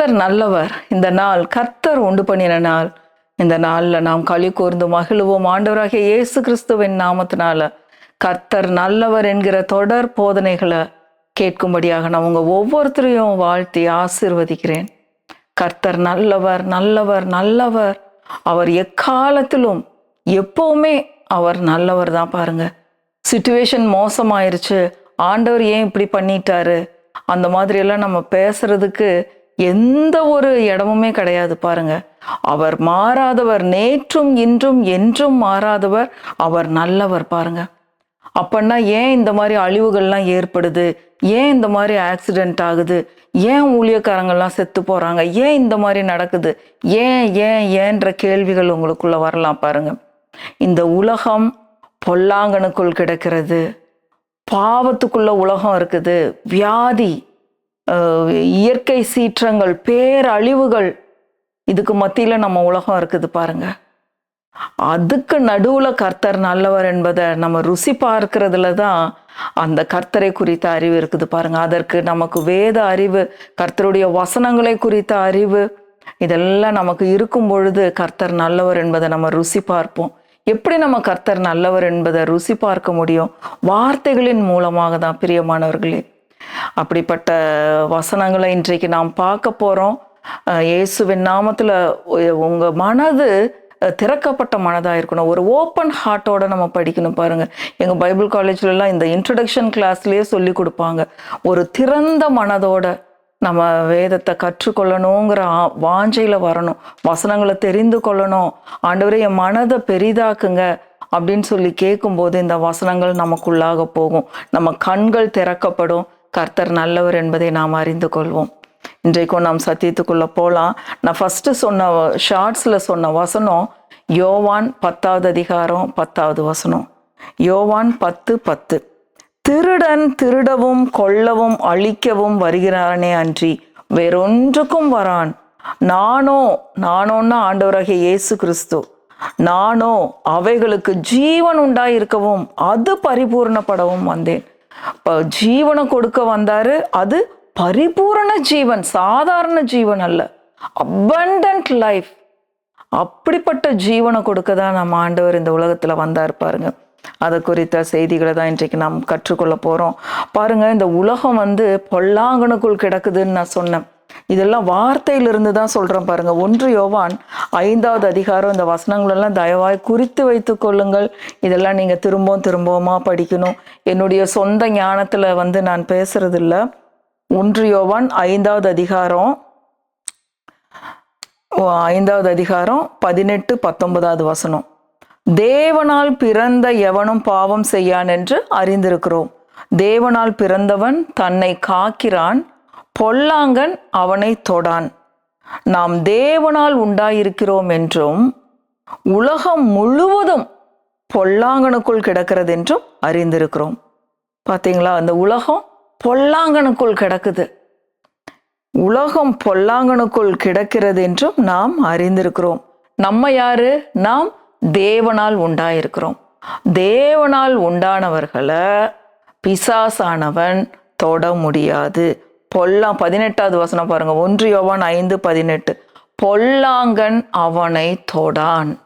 கர்த்தர் நல்லவர். இந்த நாள் கர்த்தர் உண்டு பண்ணின நாள். இந்த நாளில் நாம் களி கூர்ந்து மகிழுவோம். ஆண்டவராகிய இயேசு கிறிஸ்துவின் நாமத்தினால கர்த்தர் நல்லவர் என்கிற தொடர் போதனைகளை கேட்கும்படியாக நான் உங்கள் ஒவ்வொருத்தரையும் வாழ்த்தி ஆசீர்வதிக்கிறேன். கர்த்தர் நல்லவர் நல்லவர் நல்லவர். அவர் எக்காலத்திலும் எப்போவுமே அவர் நல்லவர் தான் பாருங்க. சுச்சுவேஷன் மோசமாயிருச்சு. ஆண்டவர் ஏன் இப்படி பண்ணிட்டாரு? அந்த மாதிரியெல்லாம் நம்ம பேசுறதுக்கு எந்த ஒரு இடமுமே கிடையாது பாருங்க. அவர் மாறாதவர் நேற்றும் இன்றும் என்றும் மாறாதவர் அவர் நல்லவர் பாருங்க. அப்பன்னா ஏன் இந்த மாதிரி அழிவுகள்லாம் ஏற்படுது? ஏன் இந்த மாதிரி ஆக்சிடென்ட் ஆகுது? ஏன் ஊழியக்காரங்கள்லாம் செத்து போறாங்க? ஏன் இந்த மாதிரி நடக்குது? ஏன் ஏன் ஏன்ற கேள்விகள் உங்களுக்குள்ள வரலாம் பாருங்க. இந்த உலகம் பொல்லாங்கனுக்குள் கிடக்கிறது. பாவத்துக்குள்ள உலகம் இருக்குது. வியாதி இயற்கை சீற்றங்கள் பேரழிவுகள் இதுக்கு மத்தியில் நம்ம உலகம் இருக்குது பாருங்க. அதுக்கு நடுவில் கர்த்தர் நல்லவர் என்பதை நம்ம ருசி பார்க்கறதுல தான் அந்த கர்த்தரை குறித்த அறிவு இருக்குது பாருங்க. அதற்கு நமக்கு வேத அறிவு கர்த்தருடைய வசனங்களை குறித்த அறிவு இதெல்லாம் நமக்கு இருக்கும் பொழுது கர்த்தர் நல்லவர் என்பதை நம்ம ருசி பார்ப்போம். எப்படி நம்ம கர்த்தர் நல்லவர் என்பதை ருசி பார்க்க முடியும்? வார்த்தைகளின் மூலமாக தான் பிரியமானவர்களே. அப்படிப்பட்ட வசனங்களை இன்றைக்கு நாம் பார்க்க போகிறோம் இயேசுவின் நாமத்தில் உங்கள் மனது திறக்கப்பட்ட மனதாக இருக்கணும். ஒரு ஓப்பன் ஹார்ட்டோட நம்ம படிக்கணும் பாருங்கள் எங்கள் பைபிள் காலேஜ்லலாம் இந்த இன்ட்ரடக்ஷன் கிளாஸ்லேயே சொல்லி கொடுப்பாங்க. ஒரு திறந்த மனதோட நம்ம வேதத்தை கற்றுக்கொள்ளணுங்கிற வாஞ்சையில் வரணும். வசனங்களை தெரிந்து கொள்ளணும். ஆண்டவரே என் மனதை பெரிதாக்குங்க அப்படின்னு சொல்லி கேட்கும்போது இந்த வசனங்கள் நமக்குள்ளாக போகும். நம்ம கண்கள் திறக்கப்படும். கர்த்தர் நல்லவர் என்பதை நாம் அறிந்து கொள்வோம். இன்றைக்கும் நாம் சத்தியத்துக்குள்ள போகலாம் நான் ஃபஸ்ட்டு சொன்ன ஷார்ட்ஸில் சொன்ன வசனம் யோவான் பத்தாவது அதிகாரம் பத்தாவது வசனம். யோவான் பத்து பத்து. திருடன் திருடவும் கொல்லவும் அழிக்கவும் வருகிறானே அன்றி வேறொன்றுக்கும் வரான். நானோ நானோன்னா ஆண்டவராகிய இயேசு கிறிஸ்து. நானோ அவைகளுக்கு ஜீவன் உண்டாயிருக்கவும் அது பரிபூர்ணப்படவும் வந்தேன். ஜீவனை கொடுக்க வந்தாரு. அது பரிபூரண ஜீவன் சாதாரண ஜீவன் அல்ல. அபண்டன்ட் லைஃப் அப்படிப்பட்ட ஜீவனை கொடுக்க தான் நம்ம ஆண்டவர் இந்த உலகத்துல வந்தார் பாருங்க. அதை குறித்த செய்திகளை தான் இன்றைக்கு நாம் கற்றுக்கொள்ள போறோம். பாருங்க இந்த உலகம் வந்து பொல்லாங்கனுக்குள் கிடக்குதுன்னு நான் சொன்னேன். இதெல்லாம் வார்த்தையிலிருந்து தான் சொல்றேன் பாருங்க. ஒன்று யோவான் ஐந்தாவது அதிகாரம் இந்த வசனங்கள் எல்லாம் தயவாய் குறித்து வைத்து கொள்ளுங்கள். இதெல்லாம் நீங்க திரும்பவும் திரும்பவுமா படிக்கணும். என்னுடைய சொந்த ஞானத்துல வந்து நான் பேசுறதில்ல. ஒன்று யோவான் ஐந்தாவது அதிகாரம் ஓ, ஐந்தாவது அதிகாரம் பதினெட்டு பத்தொன்பதாவது வசனம். தேவனால் பிறந்த எவனும் பாவம் செய்யான் என்று அறிந்திருக்கிறோம். தேவனால் பிறந்தவன் தன்னை காக்கிறான். பொல்லாங்கன் அவனை தொடான். நாம் தேவனால் உண்டாயிருக்கிறோம் என்றும் உலகம் முழுவதும் பொல்லாங்கனுக்குள் கிடக்கிறது என்றும் அறிந்திருக்கிறோம். பார்த்தீங்களா அந்த உலகம் பொல்லாங்கனுக்குள் கிடக்குது. உலகம் பொல்லாங்கனுக்குள் கிடக்கிறது என்றும் நாம் அறிந்திருக்கிறோம். நம்ம யாரு? நாம் தேவனால் உண்டாயிருக்கிறோம். தேவனால் உண்டானவர்களை பிசாசானவன் தொட முடியாது. பொல்லாம் பதினெட்டாவது வசனம் பாருங்க. ஒன்று யோவான் ஐந்து பதினெட்டு. பொல்லாங்கன் அவனை தொடான்.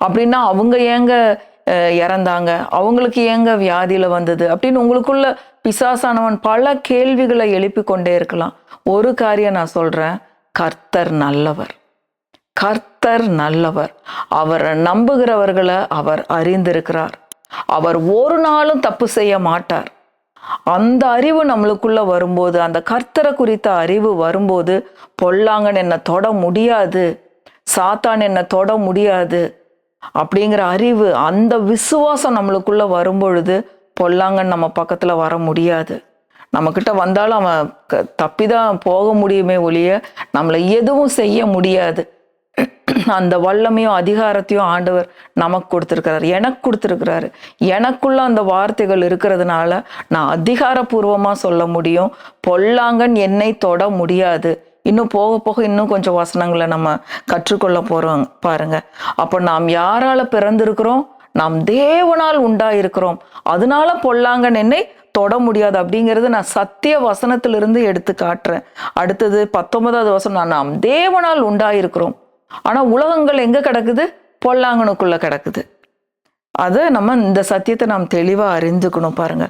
அப்படின்னா அவங்க ஏங்க இறந்தாங்க? அவங்களுக்கு ஏங்க வியாதியில வந்தது? அப்படின்னு உங்களுக்குள்ள பிசாசானவன் பல கேள்விகளை எழுப்பி கொண்டே இருக்கலாம். ஒரு காரியம் நான் சொல்றேன். கர்த்தர் நல்லவர். கர்த்தர் நல்லவர். அவரை நம்புகிறவர்களை அவர் அறிந்திருக்கிறார். அவர் ஒரு நாளும் தப்பு செய்ய மாட்டார். அந்த அறிவு நம்மளுக்குள்ள வரும்போது அந்த கர்த்தரை குறித்த அறிவு வரும்போது பொல்லாங்கன் என்னை தொட முடியாது சாத்தான் என்னை தொட முடியாது அப்படிங்கிற அறிவு அந்த விசுவாசம் நம்மளுக்குள்ள வரும்பொழுது பொல்லாங்கன் நம்ம பக்கத்துல வர முடியாது. நம்மக்கிட்ட வந்தாலும் அவன் க- தப்பிதான் போக முடியுமே ஒழிய நம்மளை எதுவும் செய்ய முடியாது. அந்த வல்லமையும் அதிகாரத்தையும் ஆண்டவர் நமக்கு கொடுத்துருக்கிறாரு. எனக்கு கொடுத்துருக்கிறாரு. எனக்குள்ள அந்த வார்த்தைகள் இருக்கிறதுனால நான் அதிகாரப்பூர்வமாக சொல்ல முடியும். பொல்லாங்கன் என்னை தொட முடியாது. இன்னும் போக போக இன்னும் கொஞ்சம் வசனங்களை நம்ம கற்றுக்கொள்ள போகிறோம் பாருங்க. அப்போ நாம் யாரால பிறந்திருக்கிறோம்? நாம் தேவனால் உண்டாயிருக்கிறோம். அதனால பொல்லாங்கன் என்னை தொட முடியாது அப்படிங்கிறது நான் சத்திய வசனத்திலிருந்து எடுத்து காட்டுறேன். அடுத்தது பத்தொன்பதாவது வசனம் நாம் தேவனால் உண்டாயிருக்கிறோம். ஆனால் உலகங்கள் எங்கே கிடக்குது? பொல்லாங்கனுக்குள்ளே கிடக்குது. அதை நம்ம இந்த சத்தியத்தை நாம் தெளிவாக அறிந்துக்கணும் பாருங்க.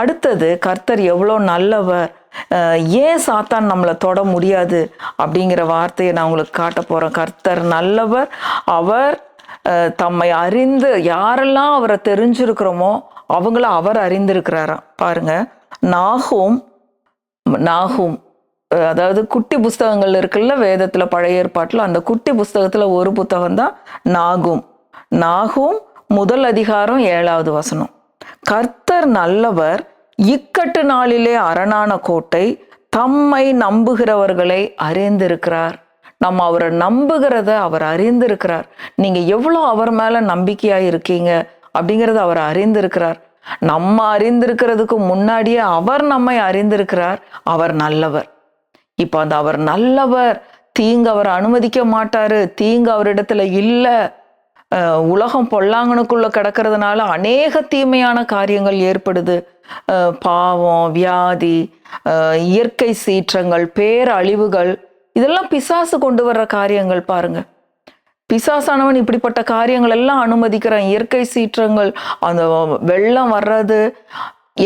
அடுத்தது கர்த்தர் எவ்வளோ நல்லவர். ஏன் சாத்தான் நம்மளை தொட முடியாது? அப்படிங்கிற வார்த்தையை நான் உங்களுக்கு காட்ட போகிறேன் கர்த்தர் நல்லவர். அவர் தம்மை அறிந்து யாரெல்லாம் அவரை தெரிஞ்சிருக்கிறோமோ அவங்கள அவர் அறிந்திருக்கிறாராம். பாருங்க நாகும் நாகும் அதாவது குட்டி புஸ்தகங்கள் இருக்குல்ல வேதத்தில் பழைய ஏற்பாட்டில் அந்த குட்டி புஸ்தகத்தில் ஒரு புத்தகம் தான் நாகும். நாகும் முதல் அதிகாரம் ஏழாவது வசனம். கர்த்தர் நல்லவர் இக்கட்டு நாளிலே அரணான கோட்டை தம்மை நம்புகிறவர்களை அறிந்திருக்கிறார். நம்ம அவரை நம்புகிறத அவர் அறிந்திருக்கிறார். நீங்கள் எவ்வளோ அவர் மேலே நம்பிக்கையாக இருக்கீங்க அப்படிங்கிறத அவர் அறிந்திருக்கிறார். நம்ம அறிந்திருக்கிறதுக்கு முன்னாடியே அவர் நம்மை அறிந்திருக்கிறார். அவர் நல்லவர். இப்போ அந்த அவர் நல்லவர் தீங்கு அவர் அனுமதிக்க மாட்டாரு தீங்கு அவரிடத்துல இல்லை. உலகம் பொல்லாங்கனுக்குள்ள கிடக்கிறதுனால அநேக தீமையான காரியங்கள் ஏற்படுது. பாவம் வியாதி இயற்கை சீற்றங்கள் பேரழிவுகள் இதெல்லாம் பிசாசு கொண்டு வர்ற காரியங்கள் பாருங்க. பிசாசானவன் இப்படிப்பட்ட காரியங்கள் எல்லாம் அனுமதிக்கிறான். இயற்கை சீற்றங்கள் அந்த வெள்ளம் வர்றது.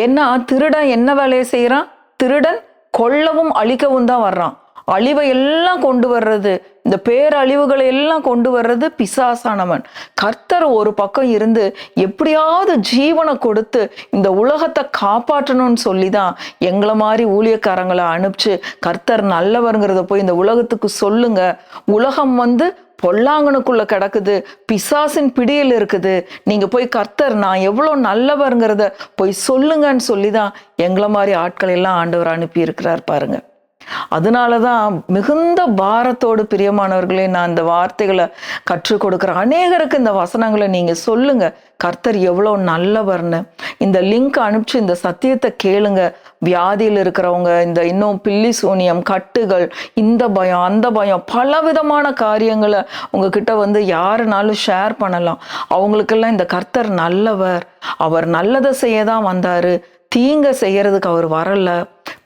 ஏன்னா திருடன் என்ன வேலையை செய்கிறான் திருடன் கொல்லவும் அழிக்கவும் தான் வர்றான். அழிவை எல்லாம் கொண்டு வர்றது இந்த பேரழிவுகளை எல்லாம் கொண்டு வர்றது பிசாசானவன். கர்த்தர் ஒரு பக்கம் இருந்து எப்படியாவது ஜீவனை கொடுத்து இந்த உலகத்தை காப்பாற்றணும்னு சொல்லி தான் எங்களை மாதிரி ஊழியக்காரங்களை அனுப்பிச்சு கர்த்தர் நல்லவருங்கிறத போய் இந்த உலகத்துக்கு சொல்லுங்க. உலகம் வந்து பொல்லாங்கனுக்குள்ள கிடக்குது பிசாசின் பிடியில் இருக்குது. நீங்க போய் கர்த்தர் நான் எவ்வளோ நல்லவருங்கிறத போய் சொல்லுங்கன்னு சொல்லி தான் எங்களை மாதிரி ஆட்கள் எல்லாம் ஆண்டவர் அனுப்பி இருக்கிறார் பாருங்க. அதனாலதான் மிகுந்த பாரத்தோடு பிரியமானவர்களே நான் இந்த வார்த்தைகளை கற்றுக் கொடுக்குறேன் அநேகருக்கு இந்த வசனங்களை நீங்கள் சொல்லுங்கள் கர்த்தர் எவ்வளோ நல்லவர்னு. இந்த லிங்க் அனுப்பிச்சு இந்த சத்தியத்தை கேளுங்க. வியாதியில் இருக்கிறவங்க இந்த இன்னும் பில்லி சூனியம் கட்டுகள் இந்த பயம் அந்த பயம் பல விதமான காரியங்களை உங்ககிட்ட வந்து யாருனாலும் ஷேர் பண்ணலாம். அவங்களுக்கெல்லாம் இந்த கர்த்தர் நல்லவர். அவர் நல்லதை செய்ய தான் வந்தார். தீங்க செய்யறதுக்கு அவர் வரல.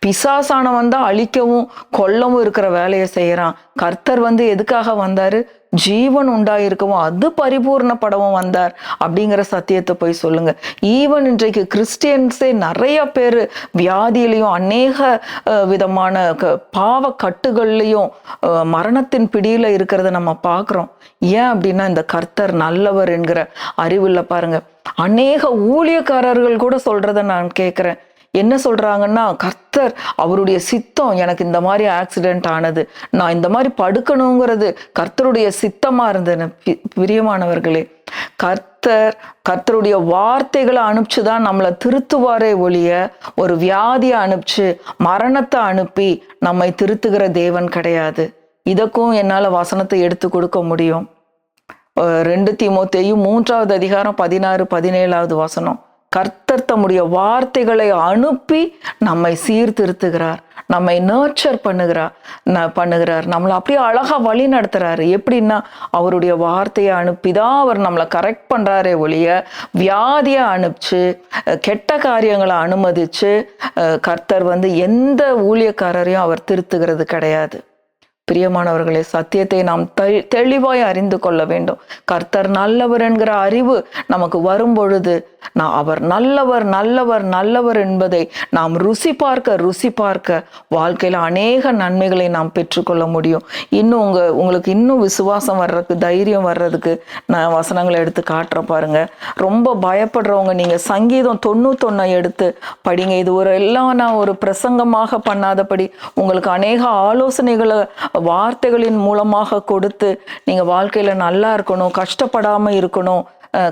பிசாசானவன் தான் அழிக்கவும் கொல்லவும் இருக்கிற வேலையை செய்கிறான் கர்த்தர் வந்து எதுக்காக வந்தாரு? ஜீவன் உண்டாயிருக்கவும் அது பரிபூர்ணப்படவும் வந்தார் அப்படிங்கிற சத்தியத்தை போய் சொல்லுங்க. ஈவன் இன்றைக்கு கிறிஸ்டியன்ஸே நிறைய பேர் வியாதியிலையும் அநேக விதமான க- பாவ கட்டுகள்லையும் மரணத்தின் பிடியில் இருக்கிறத நம்ம பார்க்குறோம் ஏன் அப்படின்னா இந்த கர்த்தர் நல்லவர் என்கிற அறிவில் பாருங்க. அநேக ஊழியக்காரர்கள் கூட சொல்றத நான் கேட்குறேன் என்ன சொல்கிறாங்கன்னா கர்த்தர் அவருடைய சித்தம் எனக்கு இந்த மாதிரி ஆக்சிடென்ட் ஆனது. நான் இந்த மாதிரி படுக்கணுங்கிறது கர்த்தருடைய சித்தமாக இருந்தது பிரியமானவர்களே. கர்த்தர் கர்த்தருடைய வார்த்தைகளை அனுப்பிச்சு தான் நம்மளை திருத்துவாரே ஒழிய ஒரு வியாதியை அனுப்பிச்சு மரணத்தை அனுப்பி நம்மை திருத்துகிற தேவன் கிடையாது. இதற்கும் என்னால் வசனத்தை எடுத்து கொடுக்க முடியும். ரெண்டு திமுத்தையும் மூன்றாவது அதிகாரம் பதினாறு பதினேழாவது வசனம். கர்த்தர் தம்முடைய வார்த்தைகளை அனுப்பி நம்மை சீர்திருத்துகிறார் நம்மை நேர்ச்சர் பண்ணுகிறார் ந- பண்ணுகிறார். நம்மளை அப்படியே அழகாக வழி நடத்துகிறாரு எப்படின்னா அவருடைய வார்த்தையை அனுப்பி தான் அவர் நம்மளை கரெக்ட் பண்ணுறாரே ஒழிய வியாதியை அனுப்பிச்சு கெட்ட காரியங்களை அனுமதித்து கர்த்தர் வந்து எந்த ஊழியக்காரரையும் அவர் திருத்துகிறது கிடையாது. பிரியமானவர்களே சத்தியத்தை நாம் தெளிவாய் அறிந்து கொள்ள வேண்டும். கர்த்தர் நல்லவர் என்கிற அறிவு நமக்கு வரும் பொழுது நான் அவர் நல்லவர் நல்லவர் நல்லவர் என்பதை நாம் ருசி பார்க்க ருசி பார்க்க வாழ்க்கையில் அநேக நன்மைகளை நாம் பெற்றுக்கொள்ள முடியும். இன்னும் உங்க உங்களுக்கு இன்னும் விசுவாசம் வர்றதுக்கு தைரியம் வர்றதுக்கு நான் வசனங்களை எடுத்து காட்டுற பாருங்க. ரொம்ப பயப்படுறவங்க நீங்கள் சங்கீதம் தொண்ணூத்தொன்னை எடுத்து படிங்க. இது ஒரு எல்லாம் நான் ஒரு பிரசங்கமாக பண்ணாதபடி உங்களுக்கு அநேக ஆலோசனைகளை வார்த்தைகளின் மூலமாக கொடுத்து நீங்கள் வாழ்க்கையில் நல்லா இருக்கணும் கஷ்டப்படாமல் இருக்கணும்.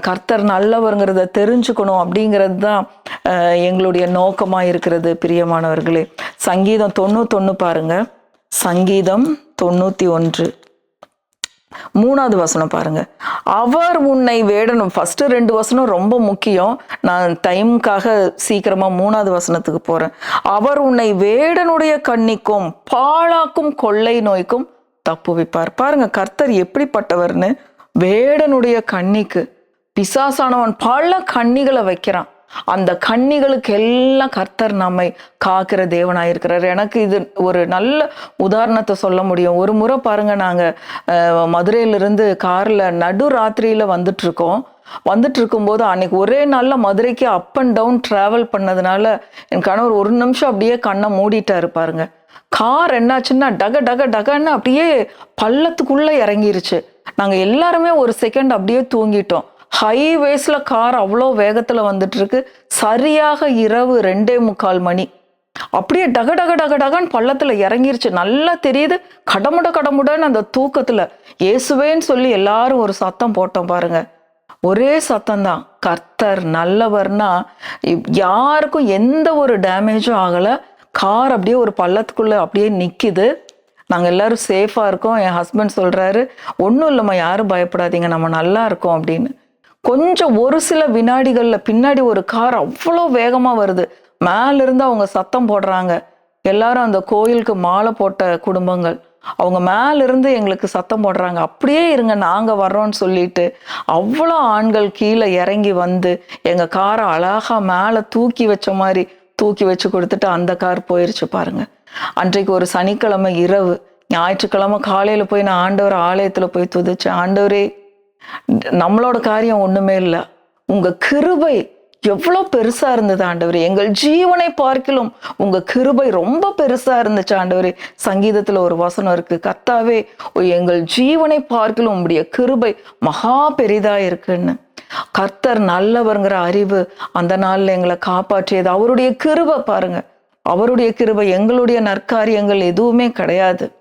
கர்த்தர் நல்லவருங்கிறத தெரிஞ்சுக்கணும் அப்படிங்கிறது தான் எங்களுடைய நோக்கமாக இருக்கிறது பிரியமானவர்களே. சங்கீதம் தொண்ணூத்தொன்று பாருங்க. சங்கீதம் தொண்ணூற்றி ஒன்று. மூணாவது வசனம் பாருங்க. அவர் உன்னை வேடணும். ஃபர்ஸ்ட் ரெண்டு வசனம் ரொம்ப முக்கியம். நான் டைமுக்காக சீக்கிரமா மூணாவது வசனத்துக்கு போறேன். அவர் உன்னை வேடனுடைய கண்ணிக்கும் பாழாக்கும் கொள்ளை நோய்க்கும் தப்புவிப்பார். பாருங்க கர்த்தர் எப்படிப்பட்டவர்னு வேடனுடைய கண்ணிக்கு பிசாசானவன் பல கண்ணிகளை வைக்கிறான். அந்த கன்னிகளுக்கு எல்லாம் கர்த்தர் நம்மை காக்கிற தேவனாக இருக்கிறார் எனக்கு இது ஒரு நல்ல உதாரணத்தை சொல்ல முடியும். ஒரு முறை பாருங்க நாங்கள் மதுரையிலிருந்து காரில் நடு ராத்திரியில் வந்துட்டுருக்கோம். வந்துட்டு இருக்கும்போது அன்னைக்கு ஒரே நாளில் மதுரைக்கு அப் அண்ட் டவுன் ட்ராவல் பண்ணதுனால என் கணவர் ஒரு நிமிஷம் அப்படியே கண்ணை மூடிட்டா பாருங்க. கார் என்னாச்சுன்னா டக டக டகன்னு அப்படியே பள்ளத்துக்குள்ளே இறங்கிருச்சு. நாங்கள் எல்லாருமே ஒரு செகண்ட் அப்படியே தூங்கிட்டோம். ஹைவேஸில் கார் அவ்வளோ வேகத்தில் வந்துட்டுருக்கு. சரியாக இரவு ரெண்டே முக்கால் மணி. அப்படியே டக டக டக டகன்னு பள்ளத்தில் இறங்கிருச்சு. நல்லா தெரியுது. கடமுட கடமுடன்னு அந்த தூக்கத்தில். இயேசுவேன்னு சொல்லி எல்லாரும் ஒரு சத்தம் போட்டோம் பாருங்க. ஒரே சத்தம்தான். கர்த்தர் நல்லவர்னா யாருக்கும் எந்த ஒரு டேமேஜும் ஆகலை. கார் அப்படியே ஒரு பள்ளத்துக்குள்ளே அப்படியே நிற்கிது நாங்கள் எல்லாரும் சேஃபாக இருக்கோம். என் ஹஸ்பண்ட் சொல்கிறாரு ஒன்றும் இல்லைம்மா யாரும் பயப்படாதீங்க. நம்ம நல்லா இருக்கோம் அப்படின்னு. கொஞ்சம் ஒரு சில வினாடிகளில் பின்னாடி ஒரு கார் அவ்வளோ வேகமாக வருது. மேலேருந்து அவங்க சத்தம் போடுறாங்க. எல்லாரும் அந்த கோயிலுக்கு மாலை போட்ட குடும்பங்கள். அவங்க மேலேருந்து எங்களுக்கு சத்தம் போடுறாங்க. அப்படியே இருங்க நாங்கள் வர்றோம்னு சொல்லிட்டு அவ்வளோ ஆண்கள் கீழே இறங்கி வந்து எங்கள் காரை அழகா மேலே தூக்கி வச்ச மாதிரி தூக்கி வச்சு கொடுத்துட்டு அந்த கார் போயிருச்சு பாருங்க. அன்றைக்கு ஒரு சனிக்கிழமை இரவு. ஞாயிற்றுக்கிழமை காலையில் போய் நான் ஆண்டவர் ஆலயத்தில் போய் துதிச்சேன். ஆண்டவரே நம்மளோட காரியம் ஒண்ணுமே இல்லை. உங்க கிருபை எவ்வளோ பெருசா இருந்தது ஆண்டவர். எங்கள் ஜீவனை பார்க்கிலும் உங்க கிருபை ரொம்ப பெருசா இருந்துச்சு ஆண்டவரே. சங்கீதத்துல ஒரு வசனம் இருக்கு. கர்த்தாவே எங்கள் ஜீவனை பார்க்கிலும் உங்களுடைய கிருபை மகா பெரிதா இருக்குன்னு. கர்த்தர் நல்லவருங்கிற அறிவு அந்த நாள்ல எங்களை காப்பாற்றியது. அவருடைய கிருபை பாருங்க. அவருடைய கிருபை எங்களுடைய நற்காரியங்கள் எதுவுமே கிடையாது.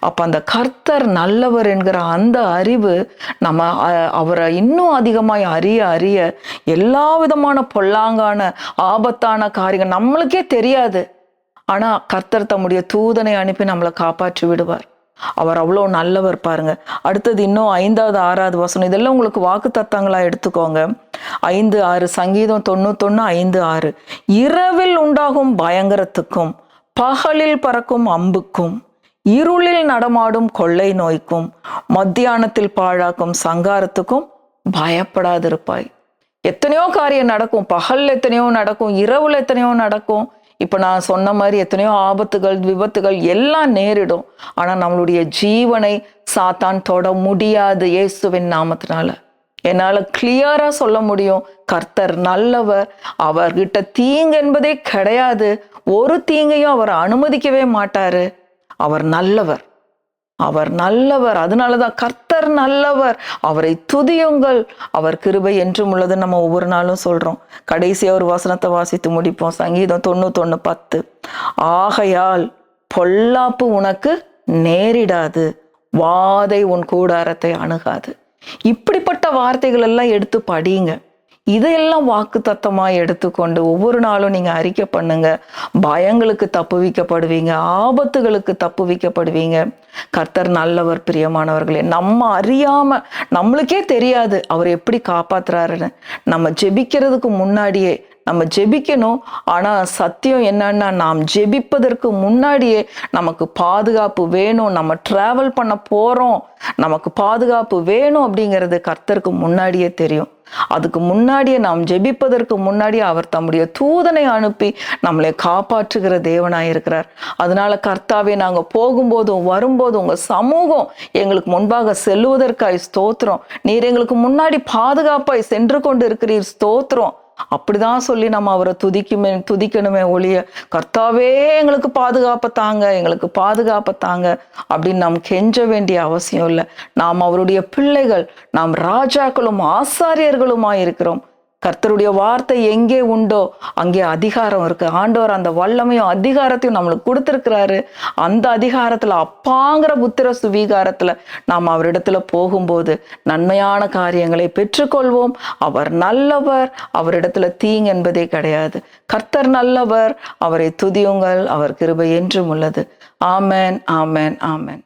அப்போ அந்த கர்த்தர் நல்லவர் என்கிற அந்த அறிவு நம்ம அவரை இன்னும் அதிகமாய் அறிய அறிய எல்லா விதமான பொல்லாங்கான ஆபத்தான காரியங்கள் நம்மளுக்கே தெரியாது. ஆனால் கர்த்தர் தம்முடைய தூதனை அனுப்பி நம்மளை காப்பாற்றி விடுவார். அவர் அவ்வளோ நல்லவர் பாருங்க. அடுத்தது இன்னும் ஐந்தாவது ஆறாவது வசனம். இதெல்லாம் உங்களுக்கு வாக்கு தத்தங்களா எடுத்துக்கோங்க. ஐந்து ஆறு. சங்கீதம் தொண்ணூத்தொன்னு ஐந்து ஆறு. இரவில் உண்டாகும் பயங்கரத்துக்கும் பகலில் பறக்கும் அம்புக்கும் இருளில் நடமாடும் கொள்ளை நோய்க்கும் மத்தியானத்தில் பாழாக்கும் சங்காரத்துக்கும் பயப்படாதிருப்பாய். எத்தனையோ காரியம் நடக்கும். பகல் எத்தனையோ நடக்கும். இரவுல எத்தனையோ நடக்கும். இப்போ நான் சொன்ன மாதிரி எத்தனையோ ஆபத்துகள் விபத்துகள் எல்லாம் நேரிடும். ஆனால் நம்மளுடைய ஜீவனை சாத்தான் தொட முடியாது இயேசுவின் நாமத்தினால. என்னால் கிளியராக சொல்ல முடியும். கர்த்தர் நல்லவர். அவர்கிட்ட தீங்கு என்பதே கிடையாது. ஒரு தீங்கையும் அவர் அனுமதிக்கவே மாட்டாரு. அவர் நல்லவர். அவர் நல்லவர். அதனால தான் கர்த்தர் நல்லவர். அவரை துதியுங்கள். அவர் கிருபை என்றும் உள்ளது. நம்ம ஒவ்வொரு நாளும் சொல்கிறோம் கடைசியாக ஒரு வசனத்தை வாசித்து முடிப்போம். சங்கீதம் தொண்ணூத்தொன்று பத்து. ஆகையால் பொல்லாப்பு உனக்கு நேரிடாது. வாதை உன் கூடாரத்தை அணுகாது. இப்படிப்பட்ட வார்த்தைகள் எல்லாம் எடுத்து படியுங்க. இதையெல்லாம் வாக்கு தத்தமாக எடுத்துக்கொண்டு ஒவ்வொரு நாளும் நீங்கள் அறிக்கை பண்ணுங்க. பயங்களுக்கு தப்புவிக்கப்படுவீங்க ஆபத்துகளுக்கு தப்புவிக்கப்படுவீங்க கர்த்தர் நல்லவர் பிரியமானவர்களே நம்ம அறியாம நம்மளுக்கே தெரியாது அவர் எப்படி காப்பாத்துறாருன்னு. நம்ம ஜெபிக்கிறதுக்கு முன்னாடியே நம்ம ஜெபிக்கணும். ஆனால் சத்தியம் என்னன்னா நாம் ஜெபிப்பதற்கு முன்னாடியே நமக்கு பாதுகாப்பு வேணும். நம்ம டிராவல் பண்ண போகிறோம் நமக்கு பாதுகாப்பு வேணும் அப்படிங்கிறது கர்த்தருக்கு முன்னாடியே தெரியும். அதுக்கு முன்னாடியே நாம் ஜெபிப்பதற்கு முன்னாடியே அவர் தம்முடைய தூதனை அனுப்பி நம்மளை காப்பாற்றுகிற தேவனாய் இருக்கிறார். அதனால கர்த்தாவே நாங்கள் போகும்போதும் வரும்போதும் உங்கள் சமூகம் எங்களுக்கு முன்பாக செல்லுவதற்காய் ஸ்தோத்திரம். நீர் எங்களுக்கு முன்னாடி பாதுகாப்பாய் சென்று கொண்டு இருக்கிறீர் ஸ்தோத்திரம். அப்படிதான் சொல்லி நம்ம அவரை துதிக்குமே துதிக்கணுமே ஒழிய கர்த்தாவே எங்களுக்கு பாதுகாப்பை தாங்க எங்களுக்கு பாதுகாப்பை தாங்க அப்படின்னு நாம் கெஞ்ச வேண்டிய அவசியம் இல்லை. நாம் அவருடைய பிள்ளைகள் நாம் ராஜாக்களும் ஆசாரியர்களுமா இருக்கிறோம் கர்த்தருடைய வார்த்தை எங்கே உண்டோ அங்கே அதிகாரம் இருக்கு. ஆண்டவர் அந்த வல்லமையும் அதிகாரத்தையும் நம்மளுக்கு கொடுத்திருக்கிறாரு. அந்த அதிகாரத்துல அப்பாங்கிற புத்திர சுவீகாரத்துல நாம் அவரிடத்துல போகும்போது நன்மையான காரியங்களை பெற்றுக்கொள்வோம். அவர் நல்லவர் அவரிடத்துல தீங்கு என்பதே கிடையாது. கர்த்தர் நல்லவர் அவரை துதியுங்கள் அவர் கிருபை என்றும் உள்ளது. ஆமேன் ஆமேன் ஆமேன்.